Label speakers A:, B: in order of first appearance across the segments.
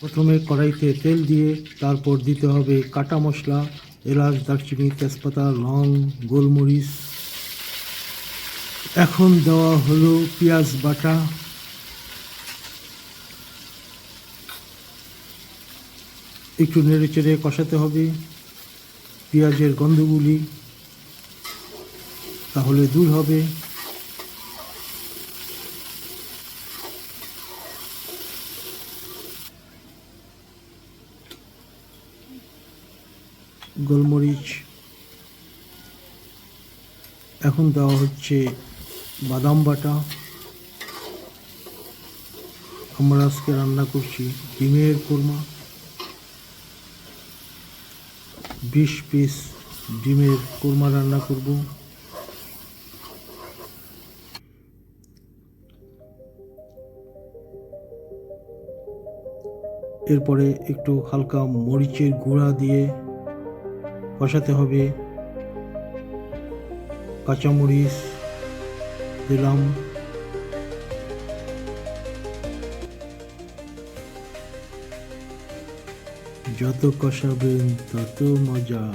A: প্রথমে কড়াইতে তেল দিয়ে তারপর দিতে হবে কাটা মশলা, এলাচ, দারচিনি, তেজপাতা, লং, গোলমরিচ। এখন দেওয়া হলো পেঁয়াজ বাটা। একটু নেড়ে চেড়ে কষাতে হবে পেঁয়াজের গন্ধগুলি। তাহলে দূর হবে। গোলমরিচ। এখন দেওয়া হচ্ছে বাদাম বাটা। আমরা আজকে রান্না করছি ডিমের কোরমা। বিশ পিস ডিমের কোরমা রান্না করব। এরপরে একটু হালকা মরিচের গুঁড়া দিয়ে কষাতে হবে। কাঁচামরিচ দিলাম। যত কষাবেন তত মজা।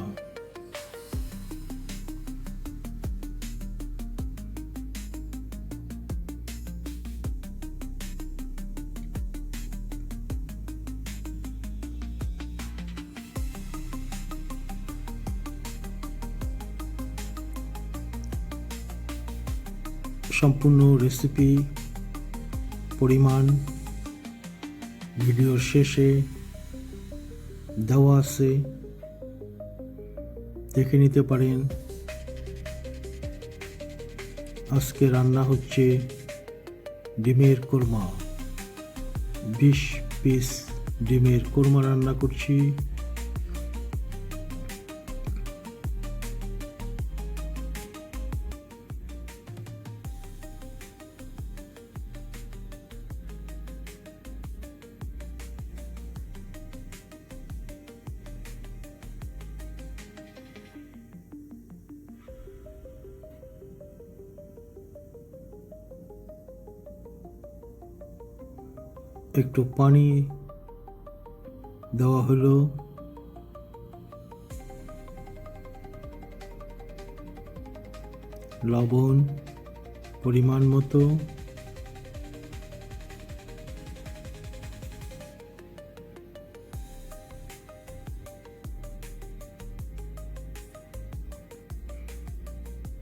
A: সম্পূর্ণ রেসিপি পরিমাণ ভিডিওর শেষে দেওয়া আছে, দেখে নিতে পারেন। আজকে রান্না হচ্ছে ডিমের কোরমা। বিশ পিস ডিমের কোরমা রান্না করছি। একটু পানি দেওয়া হলো। লবণ পরিমাণ মতো।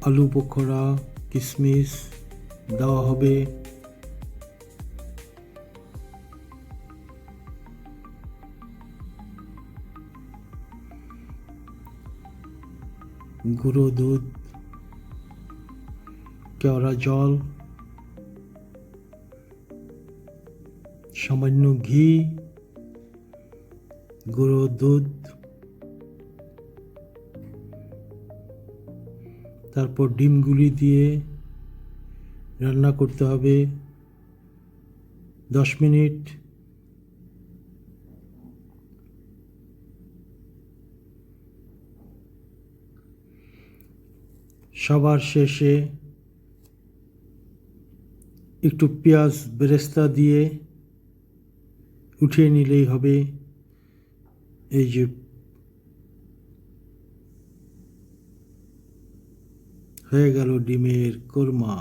A: আলু পকোড়া কিশমিশ দেওয়া হবে। গুঁড়ো দুধ, কেওড়া জল, সামান্য ঘি, গুঁড়ো দুধ, তারপর ডিমগুলি দিয়ে রান্না করতে হবে। দশ মিনিট সবার শেষে একটু পেঁয়াজ বেরেস্তা দিয়ে উঠিয়ে নিলেই হবে। এই যে হয়ে গেল ডিমের কোরমা।